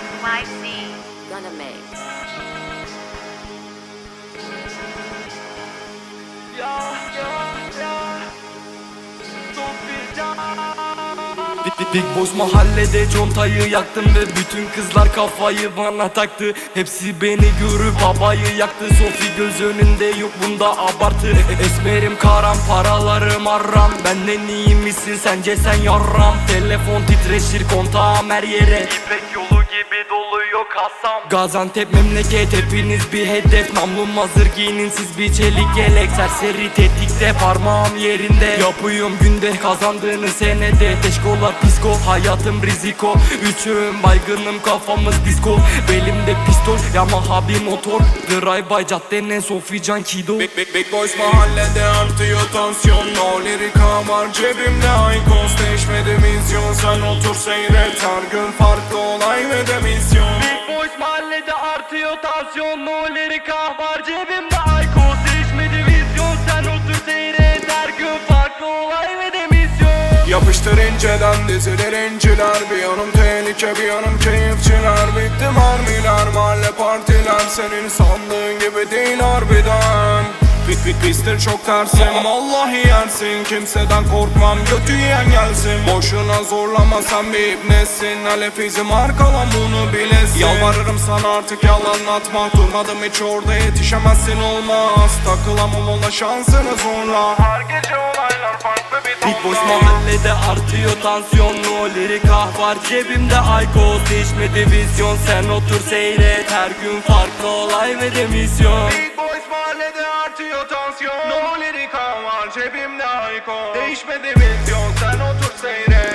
YC. Gonna make. Big, big boss mahallede contayı yaktım ve bütün kızlar kafayı bana taktı. Hepsi beni görüp babayı yaktı. Sofi göz önünde yok bunda abartı. Esmerim karam paralarım arram. Benden iyi misin? Sence sen yarram. Telefon titreşir kontağım her yere. İpek yolu kasam Gaziantep memleket hepiniz bir hedef. Namlum hazır giyinin siz bir çelik yelek. Serseri tetikte parmağım yerinde. Yapıyorum günde kazandığını senede. Teşkolar psiko hayatım riziko. Üçüm baygınım kafamız disco. Belimde pistol Yamaha bir motor. Drive by caddenin Sofican Kido. Big big big boys mahallede artıyor tansiyon. No lirika var cebimde Aykos değişmedi vizyon Sen otur seyret her gün farklı artıyor tansiyon No lirika var cebimde Aykos değişmedi vizyon Sen otur seyret. Her gün farklı olay ve de misyon Yapıştır inceden dizilir inciler. Bir yanım tehlike bir yanım keyifçiler Bitti mermiler mahalle partiler. Senin sandığın gibi değil harbiden Pit pistir çok tersim. Vallahi yersin kimseden korkmam Götü yiyen gelsin. Boşuna zorlama sen bir ibnesin Alef izim arkalan bunu bilesin. Yalvarırım sana artık yalanlatma Durmadım hiç orada yetişemezsin olmaz. Takılamam ola şansını zorla. Her gece olaylar farklı bir Big boys mahallede artıyor tansiyon No lirika var cebimde Aykos değişmedi vizyon Sen otur seyret her gün farklı olay ve de misyon Big boys mahallede artıyor tansiyon No lirika var cebimde ayko Değişmedi vizyon sen otur seyret